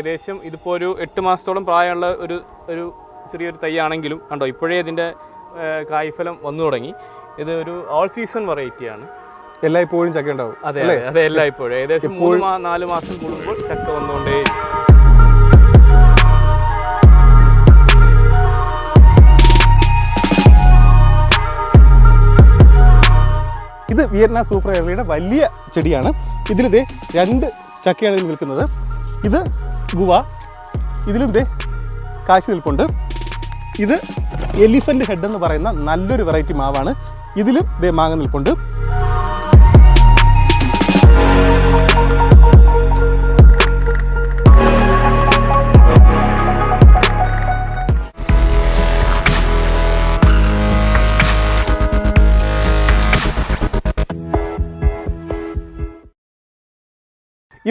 ഏകദേശം ഇതിപ്പോൾ ഒരു എട്ട് മാസത്തോളം പ്രായമുള്ള ഒരു ഒരു ചെറിയൊരു തൈയാണെങ്കിലും കണ്ടോ ഇപ്പോഴേ ഇതിന്റെ കായ്ഫലം വന്നു തുടങ്ങി. ഇത് ഒരു ഓൾ സീസൺ വെറൈറ്റിയാണ് എല്ലായ്പ്പോഴും ചക്ക ഉണ്ടാവും അതെ അതെ എല്ലാം ഇപ്പോഴും ഏകദേശം മൂന്ന് നാല് മാസം കൂടുമ്പോൾ ചക്ക വന്നുകൊണ്ടേ. ഇത് വിയറ്റ്നാം സൂപ്പർ എയർലിയുടെ വലിയ ചെടിയാണ്. ഇതിലിത് രണ്ട് ചക്കയാണ് ഇതിൽ നിൽക്കുന്നത്. ഇത് ഗുവ. ഇതിലും കാശി നിൽപ്പുണ്ട്. ഇത് എലിഫന്റ് ഹെഡ് എന്ന് പറയുന്ന നല്ലൊരു വെറൈറ്റി മാവാണ്. ഇതിലും ദേ മാങ്ങ നിൽപ്പുണ്ട്.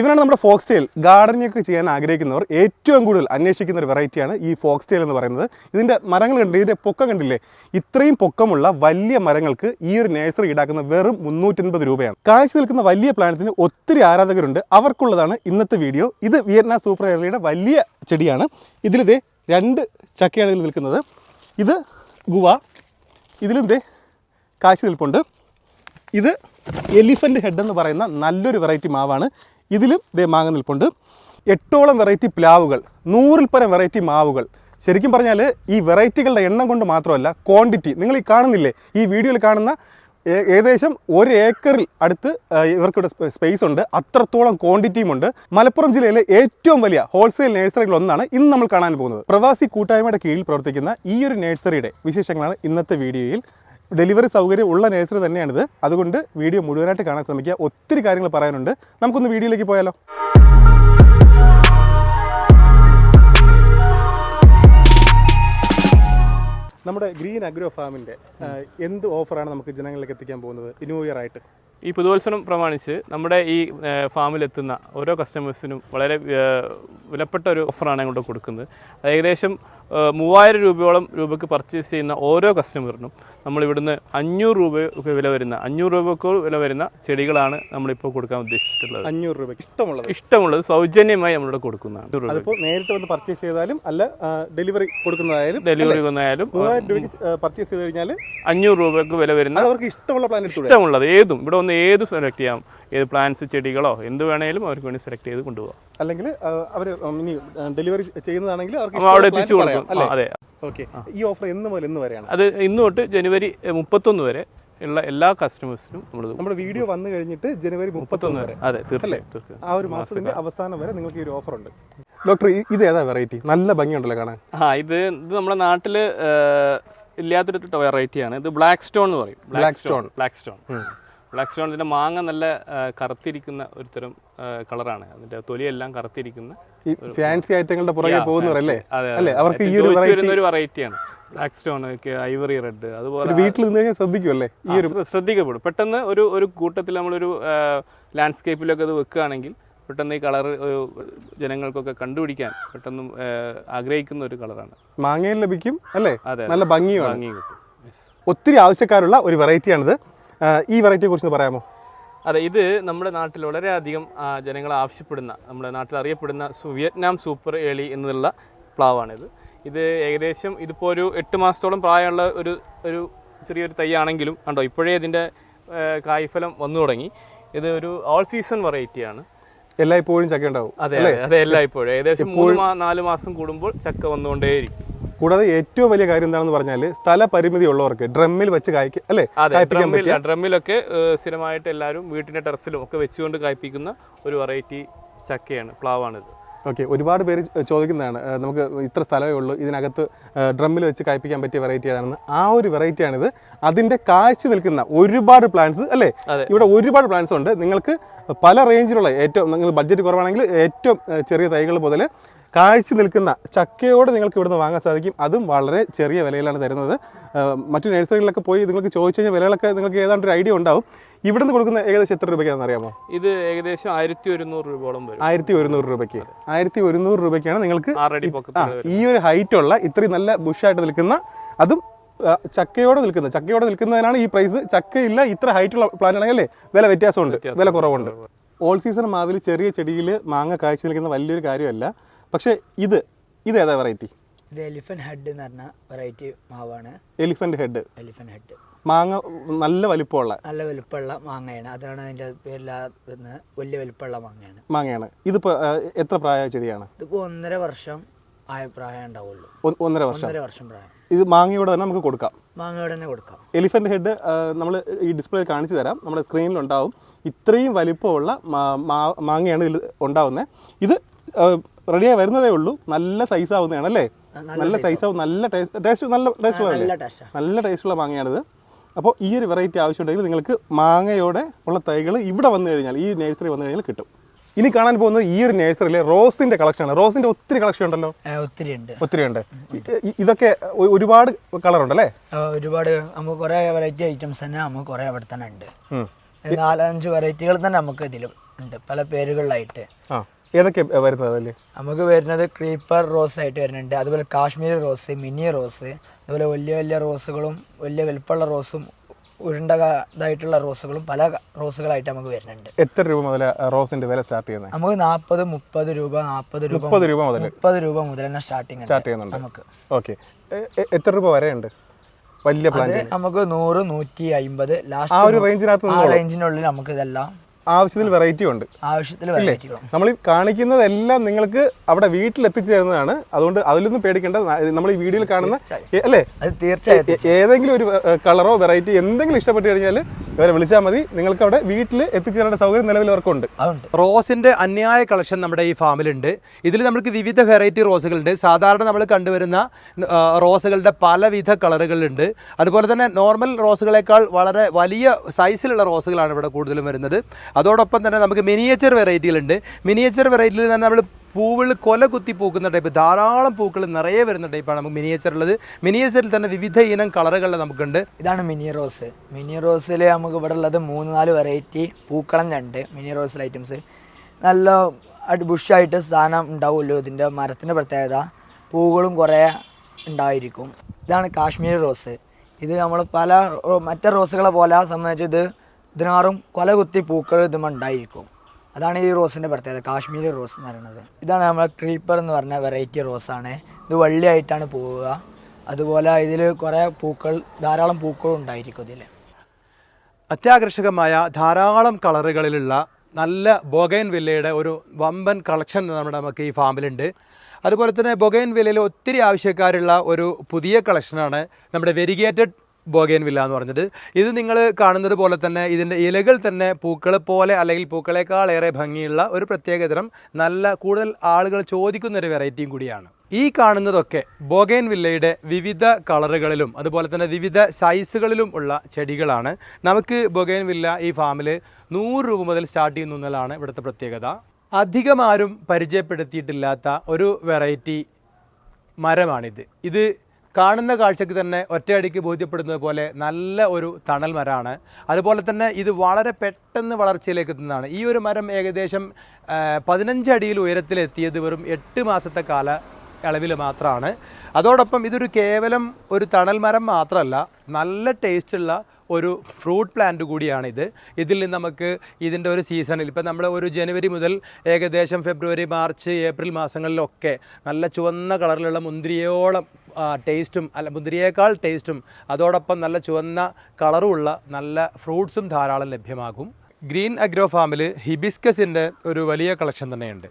ഇവനാണ് നമ്മുടെ ഫോക്സ് ടെയിൽ ഗാർഡനിങ് ഒക്കെ ചെയ്യാൻ ആഗ്രഹിക്കുന്നവർ ഏറ്റവും കൂടുതൽ അന്വേഷിക്കുന്ന ഒരു വെറൈറ്റിയാണ് ഈ ഫോക്സ് ടെയിൽ എന്ന് പറയുന്നത്. ഇതിന്റെ മരങ്ങൾ കണ്ടില്ലേ? ഇതിന്റെ പൊക്കം കണ്ടില്ലേ? ഇത്രയും പൊക്കമുള്ള വലിയ മരങ്ങൾക്ക് ഈ ഒരു നേഴ്സറി ഈടാക്കുന്ന വെറും മുന്നൂറ്റൻപത് രൂപയാണ്. കാഴ്ച നിൽക്കുന്ന വലിയ പ്ലാന്റ്സിന് ഒത്തിരി ആരാധകരുണ്ട്. അവർക്കുള്ളതാണ് ഇന്നത്തെ വീഡിയോ. ഇത് വിയറ്റ്നാം സൂപ്പർ എയർലിയുടെ വലിയ ചെടിയാണ്. ഇതിലിതേ രണ്ട് ചക്കയാണ് ഇതിൽ നിൽക്കുന്നത്. ഇത് ഗുവ ഇതിലും ദേ കാശ് നിൽപ്പുണ്ട്. ഇത് എലിഫന്റ് ഹെഡ് എന്ന് പറയുന്ന നല്ലൊരു വെറൈറ്റി മാവാണ്. ഇതിലും ഇതേ മാങ്ങ നിൽപ്പുണ്ട്. എട്ടോളം വെറൈറ്റി പ്ലാവുകൾ നൂറിൽ പരം വെറൈറ്റി മാവുകൾ. ശരിക്കും പറഞ്ഞാൽ ഈ വെറൈറ്റികളുടെ എണ്ണം കൊണ്ട് മാത്രമല്ല ക്വാണ്ടിറ്റി നിങ്ങൾ ഈ കാണുന്നില്ലേ? ഈ വീഡിയോയിൽ കാണുന്ന ഏകദേശം ഒരു ഏക്കറിൽ അടുത്ത് ഇവർക്കിവിടെ സ്പേസ് ഉണ്ട്. അത്രത്തോളം ക്വാണ്ടിറ്റിയും ഉണ്ട്. മലപ്പുറം ജില്ലയിലെ ഏറ്റവും വലിയ ഹോൾസെയിൽ നേഴ്സറികൾ ഒന്നാണ് ഇന്ന് നമ്മൾ കാണാൻ പോകുന്നത്. പ്രവാസി കൂട്ടായ്മയുടെ കീഴിൽ പ്രവർത്തിക്കുന്ന ഈ ഒരു നഴ്സറിയുടെ വിശേഷങ്ങളാണ് ഇന്നത്തെ വീഡിയോയിൽ ഡെലിവറി സൗകര്യം ഉള്ള നേഴ്സറി തന്നെയാണിത്. അതുകൊണ്ട് വീഡിയോ മുഴുവനായിട്ട് കാണാൻ ശ്രമിക്കുക. ഒത്തിരി കാര്യങ്ങൾ പറയാനുണ്ട്. നമുക്കൊന്ന് വീഡിയോയിലേക്ക് പോയാലോ? നമ്മുടെ ഗ്രീൻ അഗ്രോ ഫാമിന്റെ എന്ത് ഓഫറാണ് നമുക്ക് ജനങ്ങളിലേക്ക് എത്തിക്കാൻ പോകുന്നത്? ന്യൂ ഇയർ ആയിട്ട്. ഈ പുതുവത്സരം പ്രമാണിച്ച് നമ്മുടെ ഈ ഫാമിലെത്തുന്ന ഓരോ കസ്റ്റമേഴ്സിനും വളരെ വിലപ്പെട്ട ഒരു ഓഫറാണ് ഇങ്ങോട്ട് കൊടുക്കുന്നത്. ഏകദേശം മൂവായിരം രൂപയോളം രൂപയ്ക്ക് പർച്ചേസ് ചെയ്യുന്ന ഓരോ കസ്റ്റമറിനും നമ്മൾ ഇവിടുന്ന് അഞ്ഞൂറ് രൂപ വില വരുന്ന അഞ്ഞൂറ് രൂപക്ക് വില വരുന്ന ചെടികളാണ് നമ്മളിപ്പോൾ കൊടുക്കാൻ ഉദ്ദേശിച്ചിട്ടുള്ളത്. അഞ്ഞൂറ് രൂപ ഇഷ്ടമുള്ളത്. ഇഷ്ടമുള്ളത് സൗജന്യമായി നമ്മളിവിടെ കൊടുക്കുന്നതാണ്. അതിപ്പോൾ നേരിട്ട് വന്ന് പർച്ചേസ് ചെയ്താലും അല്ല ഡെലിവറി കൊടുക്കുന്നതായാലും ഡെലിവറി വന്നായാലും മൂവായിരം രൂപയ്ക്ക് പർച്ചേസ് ചെയ്ത് കഴിഞ്ഞാൽ അഞ്ഞൂറ് രൂപയ്ക്ക് വില വരുന്ന അവർക്ക് ഇഷ്ടമുള്ള പ്ലാൻ ഇഷ്ടമുള്ളത്. ഏതും ഇവിടെ ഒന്ന് ഏത് സെലക്ട് ചെയ്യാം? ഏത് പ്ലാന്റ്സ് ചെടികളോ എന്ത് വേണേലും അവർക്ക് വേണ്ടി സെലക്ട് ചെയ്ത് കൊണ്ടുപോകാം അല്ലെങ്കിൽ അവർ ഡെലിവറി ചെയ്യുന്നതാണെങ്കിൽ അവർക്ക് അവിടെ എത്തിച്ചു കൊടുക്കും. അതെ. ഓക്കെ ഈ ഓഫർ എന്ന് മുതൽ എന്ന് വരെയാണ്? അത് ഇന്ന് തൊട്ട് ജനുവരി മുപ്പത്തൊന്ന് വരെ ഉള്ള എല്ലാ കസ്റ്റമേഴ്സിനും നമ്മൾ നമ്മുടെ വീഡിയോ വന്നു കഴിഞ്ഞിട്ട് ജനുവരി മുപ്പത്തൊന്ന് വരെ. അതെ തീർച്ചയായും ആ ഒരു മാസത്തിന്റെ അവസാനം വരെ നിങ്ങൾക്ക് ഈ ഒരു ഓഫർ ഉണ്ട്. ഡോക്ടർ ഇത് ഏതാ വെറൈറ്റി നല്ല ഭംഗിയുണ്ടല്ലോ കാണാൻ. ആ ഇത് ഇത് നമ്മുടെ നാട്ടിൽ ഇല്ലാത്തൊരു വെറൈറ്റിയാണ് ഇത് ബ്ലാക്ക് സ്റ്റോൺ എന്ന് പറയും. Black stone black stone black സ്റ്റോണിന്റെ മാങ്ങ നല്ല കറുത്തിരിക്കുന്ന ഒരു തരം കളറാണ്. അതിന്റെ തൊലിയെല്ലാം കറുത്തിരിക്കുന്ന ഈ ഫാൻസി ഐറ്റങ്ങളുടെ പുറകെ പോകുന്നവരല്ലേ അല്ലേ? അവർക്ക് ഈ ഒരു വെറൈറ്റിയാണ് ബ്ലാക്ക് സ്റ്റോൺ ഐവറി റെഡ് അതുപോലെ വീട്ടിൽ നിന്ന് കഴിഞ്ഞാൽ ശ്രദ്ധിക്കുമല്ലേ ഈ ഒരു ശ്രദ്ധിക്കപ്പെടും. പെട്ടെന്ന് ഒരു ഒരു കൂട്ടത്തിൽ നമ്മളൊരു ലാൻഡ്സ്കേപ്പിലൊക്കെ അത് വെക്കുകയാണെങ്കിൽ പെട്ടെന്ന് ഈ കളർ ജനങ്ങൾക്കൊക്കെ കണ്ടുപിടിക്കാൻ പെട്ടെന്ന് ആഗ്രഹിക്കുന്ന ഒരു കളറാണ്. മാങ്ങയിൽ ലഭിക്കും അല്ലേ? അതെ നല്ല ഭംഗിയും ഭംഗി കിട്ടും. ഒത്തിരി ആവശ്യക്കാരുള്ള ഒരു വെറൈറ്റിയാണിത് ഈ വെറൈറ്റിയെ കുറിച്ച് പറയാമോ? അതെ ഇത് നമ്മുടെ നാട്ടിൽ വളരെയധികം ജനങ്ങൾ ആവശ്യപ്പെടുന്ന നമ്മുടെ നാട്ടിൽ അറിയപ്പെടുന്ന വിയറ്റ്നാം സൂപ്പർ ഏളി എന്നുള്ള പ്ലാവാണിത്. ഇത് ഏകദേശം ഇതിപ്പോൾ ഒരു എട്ട് മാസത്തോളം പ്രായമുള്ള ഒരു ഒരു ചെറിയൊരു തൈയാണെങ്കിലും കണ്ടോ ഇപ്പോഴേ ഇതിന്റെ കായ്ഫലം വന്നു തുടങ്ങി. ഇത് ഒരു ഓൾ സീസൺ വെറൈറ്റിയാണ് എല്ലായ്പ്പോഴും ചക്ക ഉണ്ടാവും അതെ അതെ അതെ എല്ലാം ഇപ്പോഴും ഏകദേശം മൂന്ന് നാല് മാസം കൂടുമ്പോൾ ചക്ക വന്നുകൊണ്ടേയിരിക്കും. കൂടാതെ ഏറ്റവും വലിയ കാര്യം എന്താണെന്ന് പറഞ്ഞാൽ സ്ഥല പരിമിതി ഉള്ളവർക്ക് ഡ്രമ്മിൽ വെച്ച് കായ്ക്കുക അല്ലേ? കായ്പ്പിക്കാൻ ഡ്രമ്മിലൊക്കെ സ്ഥിരമായിട്ട് എല്ലാവരും വീട്ടിന്റെ ടെറസിലും ഒക്കെ വെച്ചുകൊണ്ട് കായ്പ്പിക്കുന്ന ഒരു വെറൈറ്റി ചക്കയാണ് പ്ലാവാണിത്. ഓക്കെ ഒരുപാട് പേര് ചോദിക്കുന്നതാണ് നമുക്ക് ഇത്ര സ്ഥലമേ ഉള്ളൂ ഇതിനകത്ത് ഡ്രമ്മിൽ വെച്ച് കായ്പ്പിക്കാൻ പറ്റിയ വെറൈറ്റി ഏതാണെന്ന്. ആ ഒരു വെറൈറ്റിയാണിത്. അതിന്റെ കാഴ്ച നിൽക്കുന്ന ഒരുപാട് പ്ലാന്റ്സ് അല്ലേ? ഇവിടെ ഒരുപാട് പ്ലാന്റ്സ് ഉണ്ട്. നിങ്ങൾക്ക് പല റേഞ്ചിലുള്ള ഏറ്റവും നിങ്ങൾ ബഡ്ജറ്റ് കുറവാണെങ്കിൽ ഏറ്റവും ചെറിയ തൈകൾ മുതൽ കാഴ്ച നിൽക്കുന്ന ചക്കയോടെ നിങ്ങൾക്ക് ഇവിടുന്ന് വാങ്ങാൻ സാധിക്കും. അതും വളരെ ചെറിയ വിലയിലാണ് തരുന്നത്. മറ്റു നഴ്സറികളിലൊക്കെ പോയി നിങ്ങൾക്ക് ചോദിച്ചു കഴിഞ്ഞാൽ വിലകളൊക്കെ നിങ്ങൾക്ക് ഏതാണ്ട് ഒരു ഐഡിയ ഉണ്ടാവും. ഇവിടുന്ന് കൊടുക്കുന്ന ഏകദേശം എത്ര രൂപയ്ക്കാണെന്ന് അറിയാമോ? ഇത് ഏകദേശം ആയിരത്തി ഒരുന്നൂറ് രൂപയോളം വരും. ആയിരത്തി ഒരുന്നൂറ് രൂപയ്ക്ക്. ആയിരത്തി ഒരുന്നൂറ് രൂപയ്ക്കാണ് നിങ്ങൾക്ക് ഈ ഒരു ഹൈറ്റ് ഉള്ള ഇത്രയും നല്ല ബുഷായിട്ട് നിൽക്കുന്ന അതും ചക്കയോടെ നിൽക്കുന്ന ചക്കയോടെ നിൽക്കുന്നതിനാണ് ഈ പ്രൈസ് ചക്കയില്ല ഇത്ര ഹൈറ്റ് ഉള്ള പ്ലാന്റ് ആണെങ്കിൽ അല്ലേ? വില വ്യത്യാസമുണ്ട്. വില കുറവുണ്ട്. ഓൾ സീസൺ മാവിൽ ചെറിയ ചെടിയിൽ മാങ്ങ കാഴ്ച നിൽക്കുന്ന വലിയൊരു കാര്യമല്ല. പക്ഷേ ഇത് ഇത് ഏതാ വെറൈറ്റി ഇത് എലിഫന്റ് ഹെഡ് എന്ന് പറഞ്ഞ വെറൈറ്റി മാവാണ്. എലിഫന്റ് ഹെഡ് എലിഫന്റ് ഹെഡ് മാങ്ങ നല്ല വലിപ്പമുള്ള. നല്ല വലിപ്പമുള്ള മാങ്ങയാണ്. അതാണ് അതിന്റെ പേരിൽ വലിയ വലിപ്പമുള്ള മാങ്ങയാണ്. മാങ്ങയാണ്. ഇതിപ്പോ എത്ര പ്രായ ചെടിയാണ്? ഇതിപ്പോ ഒന്നര വർഷം ആയ പ്രായം ഉണ്ടാവുള്ളൂ. ഒന്നര വർഷം. ഒന്നര വർഷം പ്രായം. ഇത് മാങ്ങയോടെ തന്നെ നമുക്ക് കൊടുക്കാം. മാങ്ങയോടെ തന്നെ കൊടുക്കാം. എലിഫന്റ് ഹെഡ് നമ്മൾ ഈ ഡിസ്പ്ലേ കാണിച്ചു തരാം. നമ്മുടെ സ്ക്രീനിലുണ്ടാവും ഇത്രയും വലിപ്പമുള്ള മാങ്ങയാണ് ഇതിൽ ഉണ്ടാവുന്നത് ഇത് റെഡിയായി വരുന്നതേ ഉള്ളൂ. നല്ല സൈസ് ആവുന്നതാണ് അല്ലേ? നല്ല സൈസ് ആവും. നല്ല ടേസ്റ്റ് ടേസ്റ്റ് നല്ല ടേസ്റ്റ് നല്ല ടേസ്റ്റുള്ള മാങ്ങയാണിത്. അപ്പോൾ ഈ ഒരു വെറൈറ്റി ആവശ്യമുണ്ടെങ്കിൽ നിങ്ങൾക്ക് മാങ്ങയോടെ ഉള്ള തൈകൾ ഇവിടെ വന്നു കഴിഞ്ഞാൽ ഈ നേഴ്സറി വന്നു കഴിഞ്ഞാൽ കിട്ടും. ഇനി കാണാൻ പോകുന്നത് ഈ ഒരു നേഴ്സറിയിലെ റോസിന്റെ കളക്ഷനാണ് റോസിന്റെ ഒത്തിരി കളക്ഷൻ ഉണ്ടല്ലോ? ഒത്തിരി ഉണ്ട്. ഒത്തിരി ഉണ്ട്. ഇതൊക്കെ ഒരുപാട് കളർ ഉണ്ടല്ലേ? ഒരുപാട് നമുക്ക് കുറെ വെറൈറ്റി ഐറ്റംസ് തന്നെ നമുക്ക് കുറെ അവിടെ തന്നെ ഉണ്ട്. നാലഞ്ച് വെറൈറ്റികൾ തന്നെ നമുക്ക് ഇതിൽ ഉണ്ട്. പല പേരുകളിലായിട്ട്. ഏതൊക്കെ വരുന്നത് അതിൽ? നമുക്ക് വരുന്നത് ക്രീപ്പർ റോസ് ആയിട്ട് വരുന്നുണ്ട്. അതുപോലെ കാശ്മീരി റോസ് മിനി റോസ് അതുപോലെ വലിയ വലിയ റോസുകളും വലിയ വലുപ്പമുള്ള റോസും ഉരുണ്ട ക- ഇതായിട്ടുള്ള റോസുകളും പല റോസുകളായിട്ട് നമുക്ക് വരുന്നുണ്ട്. എത്ര രൂപ മുതൽ റോസിന്റെ വില സ്റ്റാർട്ട് ചെയ്യുന്നത്? നമുക്ക് നാൽപ്പത് മുപ്പത് രൂപ നാൽപ്പത് രൂപ മുപ്പത് രൂപ മുതൽ. മുപ്പത് രൂപ മുതൽ തന്നെ സ്റ്റാർട്ടിങ് സ്റ്റാർട്ട് ചെയ്യുന്നുണ്ട്. നമുക്ക്. ഓക്കെ. എത്ര രൂപ വരെ ഉണ്ട് വലിയ പ്ലാന്റ് നമുക്ക് നൂറ് നൂറ്റി അമ്പത് ലാസ്റ്റ് ആ ഒരു റേഞ്ചിനകത്ത് ആ റേഞ്ചിനുള്ളിൽ നമുക്ക് ഇതെല്ലാം ആവശ്യത്തിൽ വെറൈറ്റി ഉണ്ട്. ആവശ്യത്തിൽ വെറൈറ്റികളും നമ്മൾ ഈ കാണിക്കുന്നതെല്ലാം നിങ്ങൾക്ക് അവിടെ വീട്ടിൽ എത്തിച്ചു തരുന്നതാണ് അതുകൊണ്ട് അതിലൊന്നും പേടിക്കേണ്ട. നമ്മൾ ഈ വീഡിയോയിൽ കാണുന്ന അല്ലേ? അത് തീർച്ചയായും ഏതെങ്കിലും ഒരു കളറോ വെറൈറ്റി എന്തെങ്കിലും ഇഷ്ടപ്പെട്ട് കഴിഞ്ഞാൽ ഇവരെ വിളിച്ചാൽ മതി. നിങ്ങൾക്ക് അവിടെ വീട്ടിൽ എത്തിച്ചു തരേണ്ട സൗകര്യം നിലവിൽ അവർക്കുണ്ട്. റോസിന്റെ അന്യായ കളക്ഷൻ നമ്മുടെ ഈ ഫാമിലുണ്ട്. ഇതിൽ നമുക്ക് വിവിധ വെറൈറ്റി റോസുകളുണ്ട്. സാധാരണ നമ്മൾ കണ്ടുവരുന്ന റോസുകളുടെ പലവിധ കളറുകളുണ്ട്. അതുപോലെ തന്നെ നോർമൽ റോസുകളേക്കാൾ വളരെ വലിയ സൈസിലുള്ള റോസുകളാണ് ഇവിടെ കൂടുതലും വരുന്നത്. അതോടൊപ്പം തന്നെ നമുക്ക് മിനിയേച്ചർ വെറൈറ്റികളുണ്ട് മിനിയേച്ചർ വെറൈറ്റിയിൽ തന്നെ നമ്മൾ പൂവിൽ കൊല കുത്തി പൂക്കുന്ന ടൈപ്പ് ധാരാളം പൂക്കൾ നിറയെ വരുന്ന ടൈപ്പാണ് നമുക്ക് മിനിയേച്ചർ ഉള്ളത്. മിനിയേച്ചറിൽ തന്നെ വിവിധ ഇനം കളറുകൾ നമുക്കുണ്ട്. ഇതാണ് മിനി റോസ് മിനി റോസിൽ നമുക്ക് ഇവിടെ ഉള്ളത് മൂന്ന് നാല് വെറൈറ്റി പൂക്കളം കണ്ട് മിനി റോസിൽ ഐറ്റംസ് നല്ല ബുഷായിട്ട് സ്ഥാനം ഉണ്ടാവുമല്ലോ ഇതിന്റെ മരത്തിന്റെ പ്രത്യേകത. പൂക്കളും കുറേ ഉണ്ടായിരിക്കും. ഇതാണ് കാശ്മീരി റോസ് ഇത് നമ്മൾ പല മറ്റേ റോസുകളെ പോലെ സംബന്ധിച്ച് ഇത് ഇതിനാറും കൊല കുത്തി പൂക്കൾ ഇതും ഉണ്ടായിരിക്കും. അതാണ് ഈ റോസിന്റെ പ്രത്യേകത കാശ്മീരി റോസ് എന്ന് പറയുന്നത്. ഇതാണ് നമ്മളെ ക്രീപ്പർ എന്ന് പറഞ്ഞ വെറൈറ്റി റോസാണ്. ഇത് വള്ളിയായിട്ടാണ് പോവുക. അതുപോലെ ഇതിൽ കുറേ പൂക്കൾ ധാരാളം പൂക്കൾ ഉണ്ടായിരിക്കും ഇതിൽ അത്യാകർഷകമായ ധാരാളം കളറുകളിലുള്ള നല്ല ബൊഗൈൻ വില്ലയുടെ ഒരു വമ്പൻ കളക്ഷൻ നമ്മുടെ നമുക്ക് ഈ ഫാമിലുണ്ട്. അതുപോലെ തന്നെ ബൊഗൈൻ വില്ലയിൽ ഒത്തിരി ആവശ്യക്കാരുള്ള ഒരു പുതിയ കളക്ഷനാണ് നമ്മുടെ വെരിഗേറ്റഡ് ബോഗൈൻ വില്ല എന്ന് പറഞ്ഞത്. ഇത് നിങ്ങൾ കാണുന്നത് പോലെ തന്നെ ഇതിന്റെ ഇലകൾ തന്നെ പൂക്കൾ പോലെ അല്ലെങ്കിൽ പൂക്കളെക്കാൾ ഏറെ ഭംഗിയുള്ള ഒരു പ്രത്യേകതരം നല്ല കൂടുതൽ ആളുകൾ ചോദിക്കുന്ന ഒരു വെറൈറ്റിയും കൂടിയാണ്. ഈ കാണുന്നതൊക്കെ ബോഗേൻ വില്ലയുടെ വിവിധ കളറുകളിലും അതുപോലെ തന്നെ വിവിധ സൈസുകളിലും ഉള്ള ചെടികളാണ്. നമുക്ക് ബൊഗേൻ വില്ല ഈ ഫാമിൽ നൂറ് രൂപ മുതൽ സ്റ്റാർട്ട് ചെയ്യുന്നു എന്നതാണ് ഇവിടുത്തെ പ്രത്യേകത. അധികം ആരും പരിചയപ്പെടുത്തിയിട്ടില്ലാത്ത ഒരു വെറൈറ്റി മരമാണിത്. ഇത് കാണുന്ന കാഴ്ചയ്ക്ക് തന്നെ ഒറ്റയടിക്ക് ബോധ്യപ്പെടുന്നത് പോലെ നല്ല ഒരു തണൽ മരമാണ്. അതുപോലെ തന്നെ ഇത് വളരെ പെട്ടെന്ന് വളർച്ചയിലേക്ക് എത്തുന്നതാണ്. ഈ ഒരു മരം ഏകദേശം പതിനഞ്ച് അടിയിൽ ഉയരത്തിലെത്തിയത് വെറും എട്ട് മാസത്തെ കാല അളവിൽ മാത്രമാണ്. അതോടൊപ്പം ഇതൊരു കേവലം ഒരു തണൽ മരം മാത്രമല്ല നല്ല ടേസ്റ്റുള്ള ഒരു ഫ്രൂട്ട് പ്ലാന്റ് കൂടിയാണിത്. ഇതിൽ നിന്ന് നമുക്ക് ഇതിന്റെ ഒരു സീസണിൽ ഇപ്പം നമ്മൾ ഒരു ജനുവരി മുതൽ ഏകദേശം ഫെബ്രുവരി മാർച്ച് ഏപ്രിൽ മാസങ്ങളിലൊക്കെ നല്ല ചുവന്ന കളറിലുള്ള മുന്തിരിയോളം ടേസ്റ്റും അല്ല മുന്തിരിയേക്കാൾ ടേസ്റ്റും അതോടൊപ്പം നല്ല ചുവന്ന കളറുമുള്ള നല്ല ഫ്രൂട്ട്സും ധാരാളം ലഭ്യമാകും. ഗ്രീൻ അഗ്രോ ഫാമിൽ ഹിബിസ്കസിന്റെ ഒരു വലിയ കളക്ഷൻ തന്നെയുണ്ട്.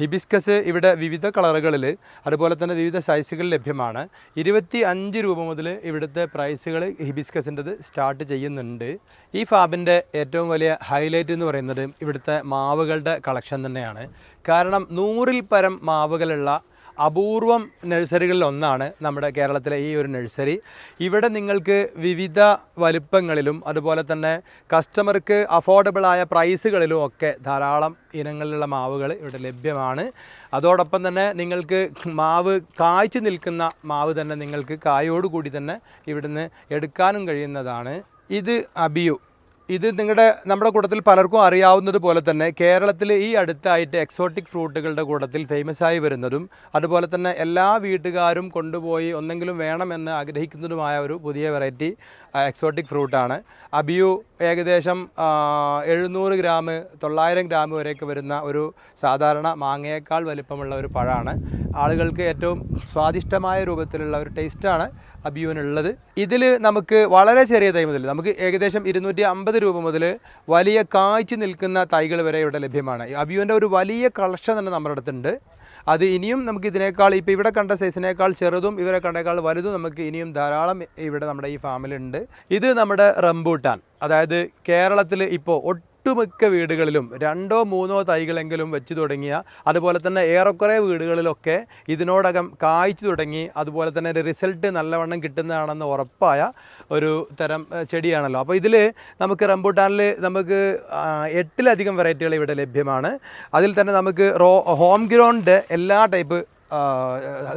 ഹിബിസ്കസ് ഇവിടെ വിവിധ കളറുകളിൽ അതുപോലെ തന്നെ വിവിധ സൈസുകൾ ലഭ്യമാണ്. ഇരുപത്തി അഞ്ച് രൂപ മുതൽ ഇവിടുത്തെ പ്രൈസുകൾ ഹിബിസ്കസിന്റെത് സ്റ്റാർട്ട് ചെയ്യുന്നുണ്ട്. ഈ ഫാബിന്റെ ഏറ്റവും വലിയ ഹൈലൈറ്റ് എന്ന് പറയുന്നത് ഇവിടുത്തെ മാവുകളുടെ കളക്ഷൻ തന്നെയാണ്. കാരണം നൂറിൽ പരം മാവുകളുള്ള അപൂർവം നഴ്സറികളിൽ ഒന്നാണ് നമ്മുടെ കേരളത്തിലെ ഈ ഒരു നഴ്സറി. ഇവിടെ നിങ്ങൾക്ക് വിവിധ വലുപ്പങ്ങളിലും അതുപോലെ തന്നെ കസ്റ്റമർക്ക് അഫോർഡബിളായ പ്രൈസുകളിലും ഒക്കെ ധാരാളം ഇനങ്ങളിലുള്ള മാവുകൾ ഇവിടെ ലഭ്യമാണ്. അതോടൊപ്പം തന്നെ നിങ്ങൾക്ക് മാവ് കായ്ച്ചു നിൽക്കുന്ന മാവ് തന്നെ നിങ്ങൾക്ക് കായോടുകൂടി തന്നെ ഇവിടുന്ന് എടുക്കാനും കഴിയുന്നതാണ്. ഇത് അബിയു ഇത് നിങ്ങളുടെ നമ്മുടെ കൂട്ടത്തിൽ പലർക്കും അറിയാവുന്നത് പോലെ തന്നെ കേരളത്തിൽ ഈ അടുത്തായിട്ട് എക്സോട്ടിക് ഫ്രൂട്ടുകളുടെ കൂട്ടത്തിൽ ഫേമസ് ആയി വരുന്നതും അതുപോലെ തന്നെ എല്ലാ വീട്ടുകാരും കൊണ്ടുപോയി ഒന്നെങ്കിലും വേണമെന്ന് ആഗ്രഹിക്കുന്നതുമായ ഒരു പുതിയ വെറൈറ്റി എക്സോട്ടിക് ഫ്രൂട്ടാണ് അബിയു ഏകദേശം എഴുന്നൂറ് ഗ്രാം തൊള്ളായിരം ഗ്രാം വരെയൊക്കെ വരുന്ന ഒരു സാധാരണ മാങ്ങയേക്കാൾ വലിപ്പമുള്ള ഒരു പഴമാണ്. ആളുകൾക്ക് ഏറ്റവും സ്വാദിഷ്ടമായ രൂപത്തിലുള്ള ഒരു ടേസ്റ്റാണ് അബിയുവിനുള്ളത്. ഇതിൽ നമുക്ക് വളരെ ചെറിയ തൈ മുതൽ നമുക്ക് ഏകദേശം ഇരുന്നൂറ്റി അമ്പത് രൂപ മുതൽ വലിയ കായ്ച്ചു നിൽക്കുന്ന തൈകൾ വരെ ഇവിടെ ലഭ്യമാണ്. അബിയുവിന്റെ ഒരു വലിയ കളക്ഷൻ തന്നെ നമ്മുടെ അടുത്തുണ്ട്. അത് ഇനിയും നമുക്ക് ഇതിനേക്കാൾ ഇപ്പോൾ ഇവിടെ കണ്ട സൈസിനേക്കാൾ ചെറുതും ഇവരെ കണ്ടേക്കാൾ വലുതും നമുക്ക് ഇനിയും ധാരാളം ഇവിടെ നമ്മുടെ ഈ ഫാമിലുണ്ട്. ഇത് നമ്മുടെ റംബൂട്ടാൻ. അതായത് കേരളത്തിൽ ഇപ്പോൾ ഒട്ടുമിക്ക വീടുകളിലും രണ്ടോ മൂന്നോ തൈകളെങ്കിലും വെച്ച് തുടങ്ങിയ അതുപോലെ തന്നെ ഏറെക്കുറെ വീടുകളിലൊക്കെ ഇതിനോടകം കായ്ച്ചു തുടങ്ങി അതുപോലെ തന്നെ ഒരു റിസൾട്ട് നല്ലവണ്ണം കിട്ടുന്നതാണെന്ന് ഉറപ്പായ ഒരു തരം ചെടിയാണല്ലോ. അപ്പോൾ ഇതിൽ നമുക്ക് റംബൂട്ടാനിൽ നമുക്ക് എട്ടിലധികം വെറൈറ്റികൾ ഇവിടെ ലഭ്യമാണ്. അതിൽ തന്നെ നമുക്ക് റോ ഹോം ഗ്രൗണ്ട് എല്ലാ ടൈപ്പ്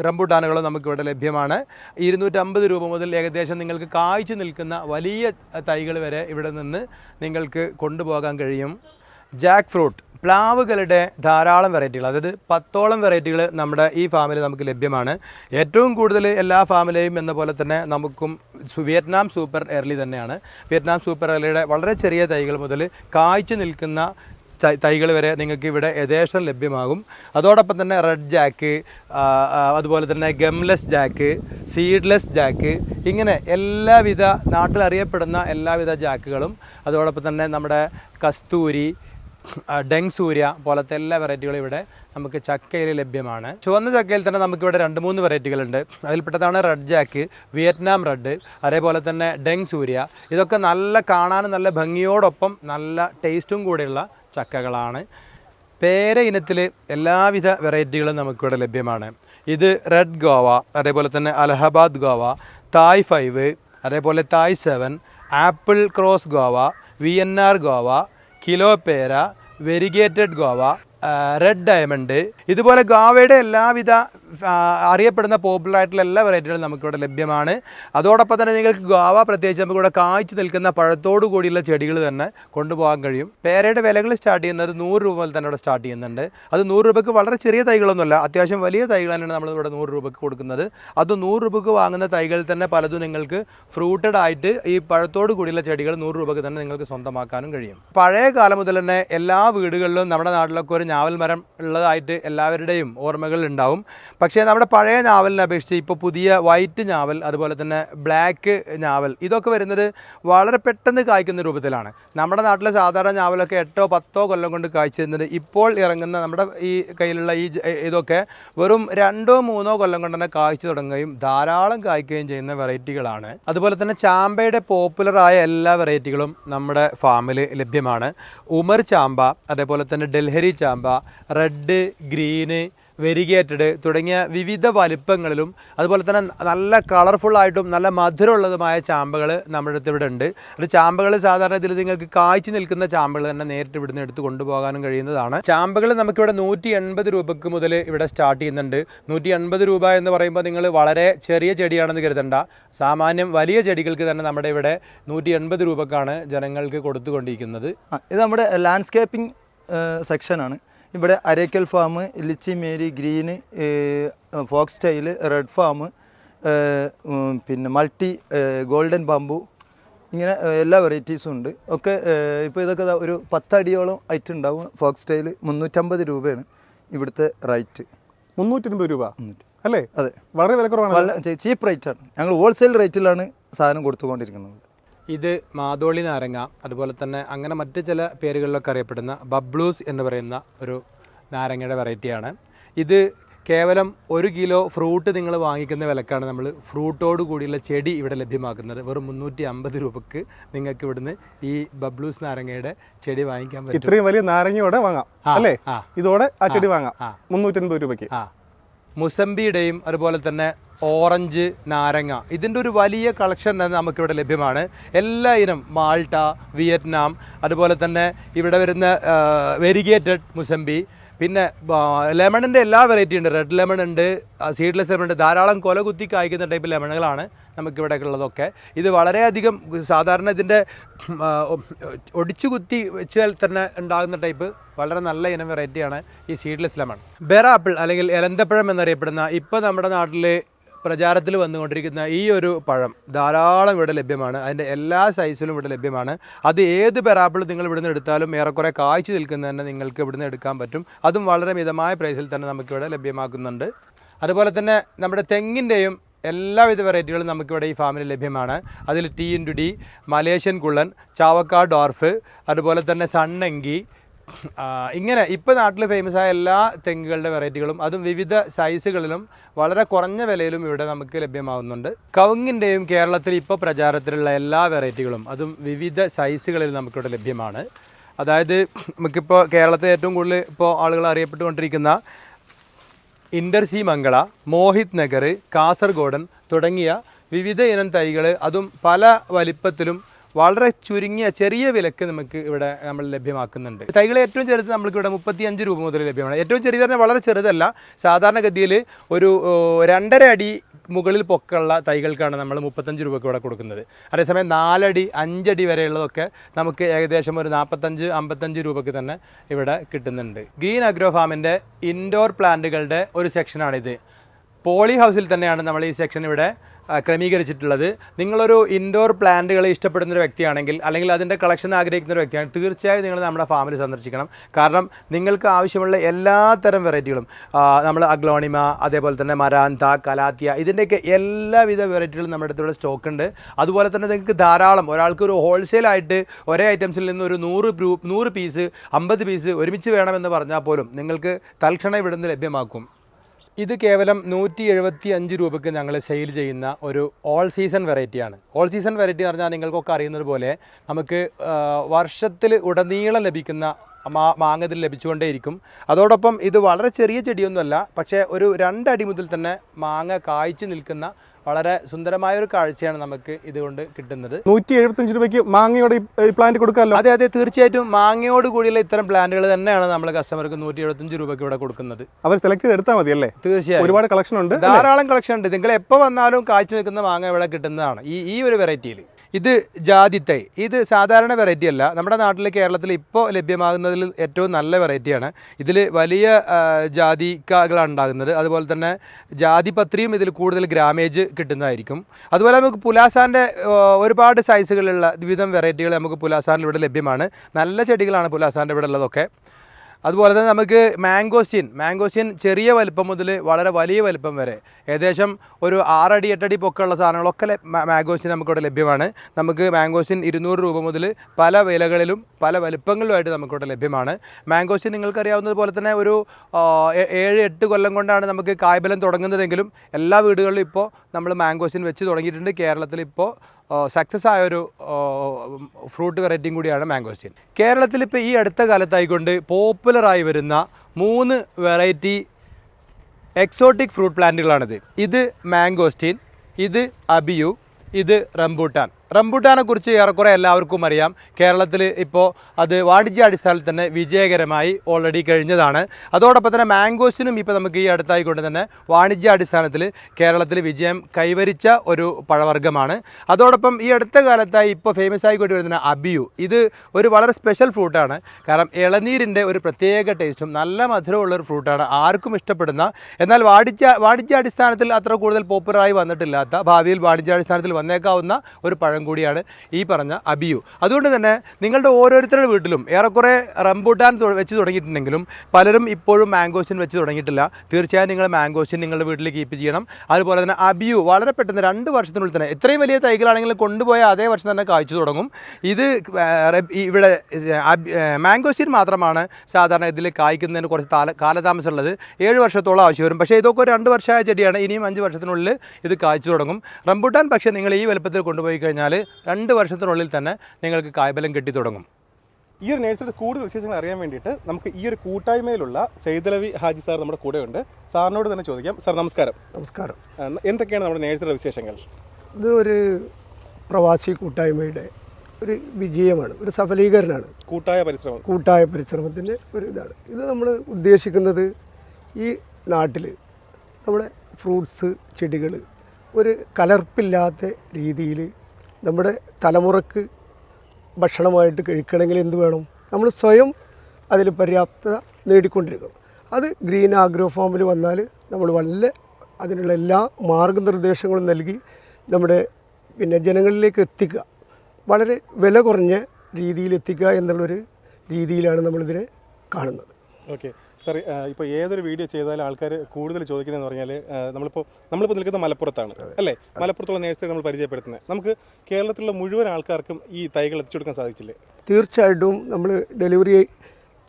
റംബൂട്ടാനുകളും നമുക്കിവിടെ ലഭ്യമാണ്. ഇരുന്നൂറ്റമ്പത് രൂപ മുതൽ ഏകദേശം നിങ്ങൾക്ക് കായ്ച്ചു നിൽക്കുന്ന വലിയ തൈകൾ വരെ ഇവിടെ നിന്ന് നിങ്ങൾക്ക് കൊണ്ടുപോകാൻ കഴിയും. ജാക്ക് ഫ്രൂട്ട് പ്ലാവുകളുടെ ധാരാളം വെറൈറ്റികൾ അതായത് പത്തോളം വെറൈറ്റികൾ നമ്മുടെ ഈ ഫാമിൽ നമുക്ക് ലഭ്യമാണ്. ഏറ്റവും കൂടുതൽ എല്ലാ ഫാമിലെയും എന്ന പോലെ തന്നെ നമുക്കും വിയറ്റ്നാം സൂപ്പർ എർലി തന്നെയാണ്. വിയറ്റ്നാം സൂപ്പർ എർലിയുടെ വളരെ ചെറിയ തൈകൾ മുതൽ കായ്ച്ചു നിൽക്കുന്ന തൈകൾ വരെ നിങ്ങൾക്ക് ഇവിടെ യഥേഷ്ടം ലഭ്യമാകും. അതോടൊപ്പം തന്നെ റെഡ് ജാക്ക് അതുപോലെ തന്നെ ഗംലെസ് ജാക്ക് സീഡ്ലെസ് ജാക്ക് ഇങ്ങനെ എല്ലാവിധ നാട്ടിൽ അറിയപ്പെടുന്ന എല്ലാവിധ ജാക്കുകളും അതോടൊപ്പം തന്നെ നമ്മുടെ കസ്തൂരി ഡെങ് സൂര്യ പോലത്തെ എല്ലാ വെറൈറ്റികളും ഇവിടെ നമുക്ക് ചക്കയിൽ ലഭ്യമാണ്. ചുവന്ന ചക്കയിൽ തന്നെ നമുക്കിവിടെ രണ്ട് മൂന്ന് വെറൈറ്റികളുണ്ട് അതിൽപ്പെട്ടതാണ് റെഡ് ജാക്ക് വിയറ്റ്നാം റെഡ് അതേപോലെ തന്നെ ഡെങ് സൂര്യ ഇതൊക്കെ നല്ല കാണാനും നല്ല ഭംഗിയോടൊപ്പം നല്ല ടേസ്റ്റും കൂടെയുള്ള ചക്കകളാണ്. പേര ഇനത്തിൽ എല്ലാവിധ വെറൈറ്റികളും നമുക്കിവിടെ ലഭ്യമാണ്. ഇത് റെഡ് ഗോവ അതേപോലെ തന്നെ അലഹബാദ് ഗോവ തായ് ഫൈവ് അതേപോലെ Thai seven apple cross Goa V N R Goa kilo പേര വെരിഗേറ്റഡ് ഗോവ റെഡ് ഡയമണ്ട്. ഇതുപോലെ ഗോവയുടെ എല്ലാവിധ അറിയപ്പെടുന്ന പോപ്പുലർ ആയിട്ടുള്ള എല്ലാ വെറൈറ്റികളും നമുക്കിവിടെ ലഭ്യമാണ്. അതോടൊപ്പം തന്നെ നിങ്ങൾക്ക് ഗോവ പ്രത്യേകിച്ച് നമുക്ക് ഇവിടെ കായ്ച്ചു നിൽക്കുന്ന പഴത്തോടു കൂടിയുള്ള ചെടികൾ തന്നെ കൊണ്ടുപോകാൻ കഴിയും. പേരയുടെ വിലകൾ സ്റ്റാർട്ട് ചെയ്യുന്നത് നൂറ് രൂപ മുതൽ തന്നെ ഇവിടെ സ്റ്റാർട്ട് ചെയ്യുന്നുണ്ട്. അത് നൂറ് രൂപയ്ക്ക് വളരെ ചെറിയ തൈകളൊന്നുമല്ല അത്യാവശ്യം വലിയ തൈകൾ തന്നെയാണ് നമ്മൾ ഇവിടെ നൂറ് രൂപയ്ക്ക് കൊടുക്കുന്നത്. അത് നൂറ് രൂപയ്ക്ക് വാങ്ങുന്ന തൈകളിൽ തന്നെ പലതും നിങ്ങൾക്ക് ഫ്രൂട്ടഡ് ആയിട്ട് ഈ പഴത്തോട് കൂടിയുള്ള ചെടികൾ നൂറ് രൂപയ്ക്ക് തന്നെ നിങ്ങൾക്ക് സ്വന്തമാക്കാനും കഴിയും. പഴയ കാലം മുതൽ തന്നെ എല്ലാ വീടുകളിലും നമ്മുടെ നാട്ടിലൊക്കെ ഒരു ഞാവൽ മരം ഉള്ളതായിട്ട് എല്ലാവരുടെയും ഓർമ്മകൾ ഉണ്ടാവും. പക്ഷേ നമ്മുടെ പഴയ നാവലിനെ അപേക്ഷിച്ച് ഇപ്പോൾ പുതിയ വൈറ്റ് നാവൽ അതുപോലെ തന്നെ ബ്ലാക്ക് നാവൽ ഇതൊക്കെ വരുന്നത് വളരെ പെട്ടെന്ന് കായ്ക്കുന്ന രൂപത്തിലാണ്. നമ്മുടെ നാട്ടിലെ സാധാരണ നാവലൊക്കെ എട്ടോ പത്തോ കൊല്ലം കൊണ്ട് കായ്ച്ചിരുന്നത് ഇപ്പോൾ ഇറങ്ങുന്ന നമ്മുടെ ഈ കയ്യിലുള്ള ഈ ഇതൊക്കെ വെറും രണ്ടോ മൂന്നോ കൊല്ലം കൊണ്ട് തന്നെ കായ്ച്ചു തുടങ്ങുകയും ധാരാളം കായ്ക്കുകയും ചെയ്യുന്ന വെറൈറ്റികളാണ്. അതുപോലെ തന്നെ ചാമ്പയുടെ പോപ്പുലറായ എല്ലാ വെറൈറ്റികളും നമ്മുടെ ഫാമിൽ ലഭ്യമാണ്. ഉമർ ചാമ്പ അതേപോലെ തന്നെ ഡൽഹരി ചാമ്പ റെഡ് ഗ്രീന് വെരിഗേറ്റഡ് തുടങ്ങിയ വിവിധ വലിപ്പങ്ങളിലും അതുപോലെ തന്നെ നല്ല കളർഫുൾ ആയിട്ടും നല്ല മധുരമുള്ളതുമായ ചാമ്പകൾ നമ്മുടെ അടുത്ത് ഇവിടെ ഉണ്ട് അത് ചാമ്പകൾ സാധാരണ ഇതിൽ നിങ്ങൾക്ക് കായ്ച്ചു നിൽക്കുന്ന ചാമ്പകൾ തന്നെ നേരിട്ട് ഇവിടുന്ന് എടുത്ത് കൊണ്ടുപോകാനും കഴിയുന്നതാണ്. ചാമ്പകൾ നമുക്കിവിടെ നൂറ്റി എൺപത് രൂപക്ക് മുതൽ ഇവിടെ സ്റ്റാർട്ട് ചെയ്യുന്നുണ്ട്. നൂറ്റി എൺപത് രൂപ എന്ന് പറയുമ്പോൾ നിങ്ങൾ വളരെ ചെറിയ ചെടിയാണെന്ന് കരുതണ്ട. സാമാന്യം വലിയ ചെടികൾക്ക് തന്നെ നമ്മുടെ ഇവിടെ നൂറ്റി എൺപത് രൂപക്കാണ് ജനങ്ങൾക്ക് കൊടുത്തുകൊണ്ടിരിക്കുന്നത്. ഇത് നമ്മുടെ ലാൻഡ്സ്കേപ്പിംഗ് സെക്ഷനാണ് ഇവിടെ അരേക്കൽ ഫാം ലിച്ചി മേരി green foxtail red palm പിന്നെ മൾട്ടി ഗോൾഡൻ ബാമ്പു ഇങ്ങനെ എല്ലാ വെറൈറ്റീസും ഉണ്ട്. ഒക്കെ ഇപ്പോൾ ഇതൊക്കെ ഒരു പത്തടിയോളം ഐറ്റം ഉണ്ടാവും ഫോക്സ് സ്റ്റൈൽ മുന്നൂറ്റമ്പത് രൂപയാണ് ഇവിടുത്തെ റേറ്റ് മുന്നൂറ്റി അൻപത് രൂപ അല്ലേ? അതെ. വളരെ വിലക്കുറവാണ്. കുറവാണ് ചീപ്പ് റേറ്റാണ് ഞങ്ങൾ ഹോൾസെയിൽ റേറ്റിലാണ് സാധനം കൊടുത്തുകൊണ്ടിരിക്കുന്നത്. ഇത് മാതോളി നാരങ്ങ അതുപോലെ തന്നെ അങ്ങനെ മറ്റ് ചില പേരുകളിലൊക്കെ അറിയപ്പെടുന്ന ബബ്ലൂസ് എന്ന് പറയുന്ന ഒരു നാരങ്ങയുടെ വെറൈറ്റിയാണ്. ഇത് കേവലം ഒരു കിലോ ഫ്രൂട്ട് നിങ്ങൾ വാങ്ങിക്കുന്ന വിലക്കാണ് നമ്മൾ ഫ്രൂട്ടോട് കൂടിയുള്ള ചെടി ഇവിടെ ലഭ്യമാക്കുന്നത്. വെറും മുന്നൂറ്റി അമ്പത് രൂപക്ക് നിങ്ങൾക്ക് ഇവിടുന്ന് ഈ ബബ്ലൂസ് നാരങ്ങയുടെ ചെടി വാങ്ങിക്കാൻ പറ്റും. ഇത്രയും വലിയ നാരങ്ങയോടെ വാങ്ങാം അല്ലേ? ആ. ഇതോടെ ആ ചെടി വാങ്ങാം. മുന്നൂറ്റി അൻപത് രൂപയ്ക്ക്. ആ. മുസമ്പിയുടെയും അതുപോലെ തന്നെ ഓറഞ്ച് നാരങ്ങ. ഇതിന്റെ ഒരു വലിയ കളക്ഷൻ തന്നെ നമുക്കിവിടെ ലഭ്യമാണ്. എല്ലാ ഇനം മാൾട്ട വിയറ്റ്നാം അതുപോലെ തന്നെ ഇവിടെ വരുന്ന വെരിഗേറ്റഡ് മുസമ്പി പിന്നെ ലെമണിന്റെ എല്ലാ വെറൈറ്റി ഉണ്ട്. റെഡ് ലെമൺ ഉണ്ട് സീഡ്ലെസ് ലെമൺ ഉണ്ട്. ധാരാളം കൊല കുത്തി കായ്ക്കുന്ന ടൈപ്പ് ലെമണുകളാണ് നമുക്കിവിടെ ഉള്ളതൊക്കെ. ഇത് വളരെയധികം സാധാരണ ഇതിന്റെ ഒടിച്ചു കുത്തി വെച്ചാൽ തന്നെ ഉണ്ടാകുന്ന ടൈപ്പ് വളരെ നല്ല ഇനം വെറൈറ്റിയാണ് ഈ സീഡ്ലെസ് ലെമൺ ബെറാപ്പിൾ അല്ലെങ്കിൽ എലന്തപ്പഴം എന്നറിയപ്പെടുന്ന ഇപ്പോൾ നമ്മുടെ നാട്ടിൽ പ്രചാരത്തിൽ വന്നുകൊണ്ടിരിക്കുന്ന ഈ ഒരു പഴം ധാരാളം ഇവിടെ ലഭ്യമാണ്. അതിന്റെ എല്ലാ സൈസിലും ഇവിടെ ലഭ്യമാണ്. അത് ഏത് പെറാപ്പിൾ നിങ്ങൾ ഇവിടുന്ന് എടുത്താലും ഏറെക്കുറെ കാഴ്ച നിൽക്കുന്ന തന്നെ നിങ്ങൾക്ക് ഇവിടുന്ന് എടുക്കാൻ പറ്റും. അതും വളരെ മിതമായ പ്രൈസിൽ തന്നെ നമുക്കിവിടെ ലഭ്യമാക്കുന്നുണ്ട്. അതുപോലെ തന്നെ നമ്മുടെ തെങ്ങിന്റെയും എല്ലാവിധ വെറൈറ്റികളും നമുക്കിവിടെ ഈ ഫാമിൽ ലഭ്യമാണ്. അതിൽ ടി ഇന്റു ഡി മലേഷ്യൻ കുള്ളൻ ചാവക്കാട് ഡോർഫ് അതുപോലെ തന്നെ സണ്ണങ്കി ഇങ്ങനെ ഇപ്പോൾ നാട്ടിൽ ഫേമസ് ആയ എല്ലാ തെങ്ങുകളുടെ വെറൈറ്റികളും അതും വിവിധ സൈസുകളിലും വളരെ കുറഞ്ഞ വിലയിലും ഇവിടെ നമുക്ക് ലഭ്യമാവുന്നുണ്ട്. കവുങ്ങിന്റെയും കേരളത്തിൽ ഇപ്പോൾ പ്രചാരത്തിലുള്ള എല്ലാ വെറൈറ്റികളും അതും വിവിധ സൈസുകളിൽ നമുക്കിവിടെ ലഭ്യമാണ്. അതായത് നമുക്കിപ്പോൾ കേരളത്തിൽ ഏറ്റവും കൂടുതൽ ഇപ്പോൾ ആളുകൾ അറിയപ്പെട്ടുകൊണ്ടിരിക്കുന്ന ഇൻഡർസി മംഗള മോഹിത് നഗർ കാസർഗോഡൻ തുടങ്ങിയ വിവിധ ഇനം തൈകൾ അതും പല വലിപ്പത്തിലും വളരെ ചുരുങ്ങിയ ചെറിയ വിലക്ക് നമുക്ക് ഇവിടെ നമ്മൾ ലഭ്യമാക്കുന്നുണ്ട്. തൈകൾ ഏറ്റവും ചെറുത് നമ്മൾക്ക് ഇവിടെ മുപ്പത്തിയഞ്ച് രൂപ മുതൽ ലഭ്യമാണ്. ഏറ്റവും ചെറിയ പറഞ്ഞാൽ വളരെ ചെറുതല്ല. സാധാരണഗതിയിൽ ഒരു രണ്ടര അടി മുകളിൽ പൊക്കമുള്ള തൈകൾക്കാണ് നമ്മൾ മുപ്പത്തഞ്ച് രൂപയ്ക്ക് ഇവിടെ കൊടുക്കുന്നത്. അതേസമയം നാലടി അഞ്ചടി വരെയുള്ളതൊക്കെ നമുക്ക് ഏകദേശം ഒരു നാൽപ്പത്തഞ്ച് അമ്പത്തഞ്ച് രൂപയ്ക്ക് തന്നെ ഇവിടെ കിട്ടുന്നുണ്ട്. ഗ്രീൻ അഗ്രോ ഫാമിന്റെ ഇൻഡോർ പ്ലാന്റുകളുടെ ഒരു സെക്ഷനാണിത്. പോളി ഹൗസിൽ തന്നെയാണ് നമ്മൾ ഈ സെക്ഷൻ ഇവിടെ ക്രമീകരിച്ചിട്ടുള്ളത്. നിങ്ങളൊരു ഇൻഡോർ പ്ലാന്റുകളെ ഇഷ്ടപ്പെടുന്ന ഒരു വ്യക്തിയാണെങ്കിൽ അല്ലെങ്കിൽ അതിന്റെ കളക്ഷൻ ആഗ്രഹിക്കുന്ന ഒരു വ്യക്തിയാണ് തീർച്ചയായും നിങ്ങൾ നമ്മുടെ ഫാമിൽ സന്ദർശിക്കണം. കാരണം നിങ്ങൾക്ക് ആവശ്യമുള്ള എല്ലാ തരം വെറൈറ്റികളും നമ്മൾ അഗ്ലോണിമ അതേപോലെ തന്നെ മരാന്ത കലാത്തിയ ഇതിന്റെയൊക്കെ എല്ലാവിധ വെറൈറ്റികളും നമ്മുടെ അടുത്തുള്ള സ്റ്റോക്ക് ഉണ്ട്. അതുപോലെ തന്നെ നിങ്ങൾക്ക് ധാരാളം ഒരാൾക്ക് ഒരു ഹോൾസെയിലായിട്ട് ഒരേ ഐറ്റംസിൽ നിന്ന് ഒരു നൂറ് ഗ്രൂപ്പ് നൂറ് പീസ് അമ്പത് പീസ് ഒരുമിച്ച് വേണമെന്ന് പറഞ്ഞാൽ പോലും നിങ്ങൾക്ക് തൽക്ഷണം ഇവിടുന്ന് ലഭ്യമാക്കും. ഇത് കേവലം നൂറ്റി എഴുപത്തി അഞ്ച് രൂപയ്ക്ക് ഞങ്ങൾ സെയിൽ ചെയ്യുന്ന ഒരു ഓൾ സീസൺ വെറൈറ്റിയാണ് ഓൾ സീസൺ വെറൈറ്റി എന്ന് പറഞ്ഞാൽ നിങ്ങൾക്കൊക്കെ അറിയുന്നത് പോലെ നമുക്ക് വർഷത്തിൽ ഉടനീളം ലഭിക്കുന്ന മാ മാങ്ങ ഇതിൽ ലഭിച്ചുകൊണ്ടേയിരിക്കും. അതോടൊപ്പം ഇത് വളരെ ചെറിയ ചെടിയൊന്നുമല്ല പക്ഷേ ഒരു രണ്ടടി മുതൽ തന്നെ മാങ്ങ കായ്ച്ചു നിൽക്കുന്ന വളരെ സുന്ദരമായ ഒരു കാഴ്ചയാണ് നമുക്ക് ഇതുകൊണ്ട് കിട്ടുന്നത്. നൂറ്റി എഴുപത്തഞ്ച് രൂപയ്ക്ക് മാങ്ങയോട് ഈ- പ്ലാന്റ് കൊടുക്കാമല്ലോ? അതെ അതെ തീർച്ചയായിട്ടും മാങ്ങയോട് കൂടിയുള്ള ഇത്തരം പ്ലാന്റുകൾ തന്നെയാണ് നമ്മൾ കസ്റ്റമർക്ക് നൂറ്റി എഴുപത്തഞ്ച് രൂപയ്ക്ക് ഇവിടെ കൊടുക്കുന്നത്. അവർ സെലക്ട് ചെയ്ത് എടുത്താൽ മതി അല്ലേ? തീർച്ചയായും. ഒരുപാട് കളക്ഷൻ ഉണ്ട് ധാരാളം കളക്ഷൻ ഉണ്ട്. നിങ്ങൾ എപ്പോൾ വന്നാലും കാഴ്ച നിൽക്കുന്ന മാങ്ങ ഇവിടെ കിട്ടുന്നതാണ്. ഈ ഈ ഒരു വെറൈറ്റിയിൽ ഇത് ജാതിത്തൈ. ഇത് സാധാരണ വെറൈറ്റി അല്ല. നമ്മുടെ നാട്ടിൽ കേരളത്തിൽ ഇപ്പോൾ ലഭ്യമാകുന്നതിൽ ഏറ്റവും നല്ല വെറൈറ്റിയാണ് ഇതിൽ വലിയ ജാതിക്കാകളാണ് ഉണ്ടാകുന്നത്. അതുപോലെ തന്നെ ജാതിപത്രിയും ഇതിൽ കൂടുതൽ ഗ്രാമേജ് കിട്ടുന്നതായിരിക്കും. അതുപോലെ നമുക്ക് പുലാസാന്റെ ഒരുപാട് സൈസുകളിലുള്ള വിവിധം വെറൈറ്റികൾ നമുക്ക് പുലാസാനിൽ ഇവിടെ ലഭ്യമാണ്. നല്ല ചെടികളാണ് പുലാസാന്റെ ഇവിടെ ഉള്ളതൊക്കെ. അതുപോലെ തന്നെ നമുക്ക് മാംഗോസ്റ്റീൻ മാംഗോസ്റ്റീൻ ചെറിയ വലിപ്പം മുതൽ വളരെ വലിയ വലിപ്പം വരെ. ഏകദേശം ഒരു ആറടി എട്ടടി പൊക്കമുള്ള സാധനങ്ങളൊക്കെ മാംഗോസ്റ്റീൻ നമുക്കിവിടെ ലഭ്യമാണ്. നമുക്ക് മാംഗോസ്റ്റീൻ ഇരുന്നൂറ് രൂപ മുതൽ പല വിലകളിലും പല വലിപ്പങ്ങളിലുമായിട്ട് നമുക്കിവിടെ ലഭ്യമാണ്. മാംഗോസ്റ്റീൻ നിങ്ങൾക്കറിയാവുന്നത് പോലെ തന്നെ ഒരു ഏഴ് എട്ട് കൊല്ലം കൊണ്ടാണ് നമുക്ക് കായ്ബലം തുടങ്ങുന്നതെങ്കിലും എല്ലാ വീടുകളിലും ഇപ്പോൾ നമ്മൾ മാംഗോസ്റ്റീൻ വെച്ച് തുടങ്ങിയിട്ടുണ്ട്. കേരളത്തിൽ ഇപ്പോൾ സക്സസ് ആയ ഒരു ഫ്രൂട്ട് വെറൈറ്റിയും കൂടിയാണ് മാംഗോസ്റ്റീൻ കേരളത്തിൽ ഇപ്പോൾ ഈ അടുത്ത കാലത്തായിക്കൊണ്ട് പോപ്പുലറായി വരുന്ന മൂന്ന് വെറൈറ്റി എക്സോട്ടിക് ഫ്രൂട്ട് പ്ലാന്റുകളാണിത് ഇത് മാംഗോസ്റ്റീൻ ഇത് അബിയു ഇത് റംബൂട്ടാൻ റംബൂട്ടാനെ കുറിച്ച് ഏറെക്കുറെ എല്ലാവർക്കും അറിയാം. കേരളത്തിൽ ഇപ്പോൾ അത് വാണിജ്യാടിസ്ഥാനത്തിൽ തന്നെ വിജയകരമായി ഓൾറെഡി കഴിഞ്ഞതാണ്. അതോടൊപ്പം തന്നെ മാംഗോസിനും ഇപ്പോൾ നമുക്ക് ഈ അടുത്തായിക്കൊണ്ട് തന്നെ വാണിജ്യാടിസ്ഥാനത്തിൽ കേരളത്തിൽ വിജയം കൈവരിച്ച ഒരു പഴവർഗമാണ്. അതോടൊപ്പം ഈ അടുത്ത കാലത്തായി ഇപ്പോൾ ഫേമസ് ആയിക്കൊണ്ട് വരുന്ന അബിയു ഇത് ഒരു വളരെ സ്പെഷ്യൽ ഫ്രൂട്ടാണ് കാരണം ഇളനീരിന്റെ ഒരു പ്രത്യേക ടേസ്റ്റും നല്ല മധുരമുള്ള ഒരു ഫ്രൂട്ടാണ് ആർക്കും ഇഷ്ടപ്പെടുന്ന. എന്നാൽ വാണിജ്യ വാണിജ്യാടിസ്ഥാനത്തിൽ അത്ര കൂടുതൽ പോപ്പുലറായി വന്നിട്ടില്ലാത്ത ഭാവിയിൽ വാണിജ്യാടിസ്ഥാനത്തിൽ വന്നേക്കാവുന്ന ഒരു പഴം കൂടിയാണ് ഈ പറഞ്ഞ അബിയു. അതുകൊണ്ട് തന്നെ നിങ്ങളുടെ ഓരോരുത്തരുടെ വീട്ടിലും ഏറെക്കുറെ റംബൂട്ടാൻ വെച്ച് തുടങ്ങിയിട്ടുണ്ടെങ്കിലും പലരും ഇപ്പോഴും മാംഗോസിൻ വെച്ച് തുടങ്ങിയിട്ടില്ല. തീർച്ചയായും നിങ്ങൾ മാംഗോസിൻ നിങ്ങളുടെ വീട്ടിൽ കീപ്പ് ചെയ്യണം. അതുപോലെ തന്നെ അബിയു വളരെ പെട്ടെന്ന് രണ്ട് വർഷത്തിനുള്ളിൽ തന്നെ ഇത്രയും വലിയ തൈകളാണെങ്കിൽ കൊണ്ടുപോയ അതേ വർഷം തന്നെ കായ്ച്ചു തുടങ്ങും. ഇത് ഇവിടെ മാംഗോസിൻ മാത്രമാണ് സാധാരണ ഇതിൽ കായ്ക്കുന്നതിന് കുറച്ച് താല കാലതാമസമുള്ളത്. ഏഴ് വർഷത്തോളം ആവശ്യം വരും. പക്ഷേ ഇതൊക്കെ രണ്ട് വർഷമായ ചെടിയാണ്. ഇനിയും അഞ്ച് വർഷത്തിനുള്ളിൽ ഇത് കായ്ച്ചു തുടങ്ങും. റംബൂട്ടാൻ പക്ഷേ നിങ്ങൾ ഈ വലുപ്പത്തിൽ കൊണ്ടുപോയി കഴിഞ്ഞാൽ രണ്ട് വർഷത്തിനുള്ളിൽ തന്നെ നിങ്ങൾക്ക് കായ്ബലം കെട്ടി തുടങ്ങും. ഈ ഒരു നേഴ്സിന്റെ കൂടുതൽ വിശേഷങ്ങൾ അറിയാൻ വേണ്ടിയിട്ട് നമുക്ക് ഈ ഒരു കൂട്ടായ്മയിലുള്ള സൈദലവി ഹാജി സാർ നമ്മുടെ കൂടെ ഉണ്ട് സാറിനോട് തന്നെ ചോദിക്കാം. സാർ നമസ്കാരം. നമസ്കാരം. എന്തൊക്കെയാണ് നമ്മുടെ നേഴ്സിന്റെ വിശേഷങ്ങൾ? ഇത് ഒരു പ്രവാസി കൂട്ടായ്മയുടെ ഒരു വിജയമാണ് ഒരു സഫലീകരണമാണ്. കൂട്ടായ പരിശ്രമം. കൂട്ടായ പരിശ്രമത്തിന്റെ ഒരു ഇതാണ്. ഇത് നമ്മൾ ഉദ്ദേശിക്കുന്നത് ഈ നാട്ടിൽ നമ്മുടെ ഫ്രൂട്ട്സ് ചെടികൾ ഒരു കലർപ്പില്ലാത്ത രീതിയിൽ നമ്മുടെ തലമുറയ്ക്ക് ഭക്ഷണമായിട്ട് കഴിക്കണമെങ്കിൽ എന്ത് വേണം? നമ്മൾ സ്വയം അതിൽ പര്യാപ്തത നേടിക്കൊണ്ടിരിക്കണം. അത് ഗ്രീൻ ആഗ്രോ ഫാമിൽ വന്നാൽ നമ്മൾ വളരെ അതിനുള്ള എല്ലാ മാർഗനിർദ്ദേശങ്ങളും നൽകി നമ്മുടെ പിന്നെ ജനങ്ങളിലേക്ക് എത്തിക്കുക. വളരെ വില കുറഞ്ഞ രീതിയിൽ എത്തിക്കുക എന്നുള്ളൊരു രീതിയിലാണ് നമ്മളിതിനെ കാണുന്നത്. ഓക്കെ. സാർ ഇപ്പോൾ ഏതൊരു വീഡിയോ ചെയ്താലും ആൾക്കാർ കൂടുതൽ ചോദിക്കുന്നതെന്ന് പറഞ്ഞാൽ നമ്മളിപ്പോൾ നമ്മളിപ്പോൾ നിൽക്കുന്ന മലപ്പുറത്താണ് അല്ലേ? മലപ്പുറത്തുള്ള നേഴ്സറി നമ്മൾ പരിചയപ്പെടുത്തുന്നത്. നമുക്ക് കേരളത്തിലുള്ള മുഴുവൻ ആൾക്കാർക്കും ഈ തൈകൾ എത്തിച്ചു കൊടുക്കാൻ സാധിച്ചില്ലേ? തീർച്ചയായിട്ടും നമ്മൾ ഡെലിവറി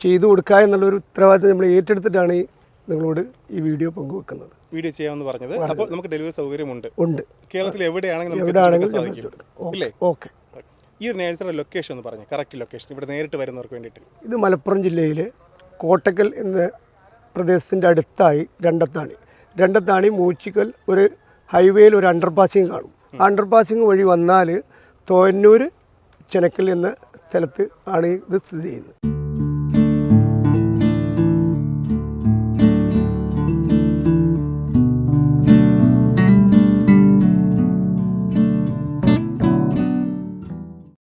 ചെയ്തു കൊടുക്കുക എന്നുള്ളൊരു ഉത്തരവാദിത്തം നമ്മൾ ഏറ്റെടുത്തിട്ടാണ് ഈ നിങ്ങളോട് ഈ വീഡിയോ പങ്കുവെക്കുന്നത്. വീഡിയോ ചെയ്യാമെന്ന് പറഞ്ഞത്. അപ്പോൾ നമുക്ക് ഡെലിവറി സൗകര്യമുണ്ട്. ഉണ്ട്. കേരളത്തിൽ എവിടെയാണെങ്കിലും നമുക്ക് സാധിക്കും ഇല്ലേ? ഓക്കെ. ഈ ഒരു നേഴ്സറിയുടെ ലൊക്കേഷൻ ഒന്ന് പറഞ്ഞു കറക്റ്റ് ലൊക്കേഷൻ ഇവിടെ നേരിട്ട് വരുന്നവർക്ക് വേണ്ടിയിട്ട്. ഇത് മലപ്പുറം ജില്ലയിലെ കോട്ടക്കൽ എന്ന പ്രദേശത്തിന്റെ അടുത്തായി രണ്ടത്താണി. രണ്ടത്താണി മൂച്ചിക്കൽ ഒരു ഹൈവേയിൽ ഒരു അണ്ടർ പാസിങ് കാണും. അണ്ടർ പാസിങ് വഴി വന്നാൽ തോന്നൂർ ചെനക്കൽ എന്ന സ്ഥലത്ത് ആണ് ഇത് സ്ഥിതി ചെയ്യുന്നത്.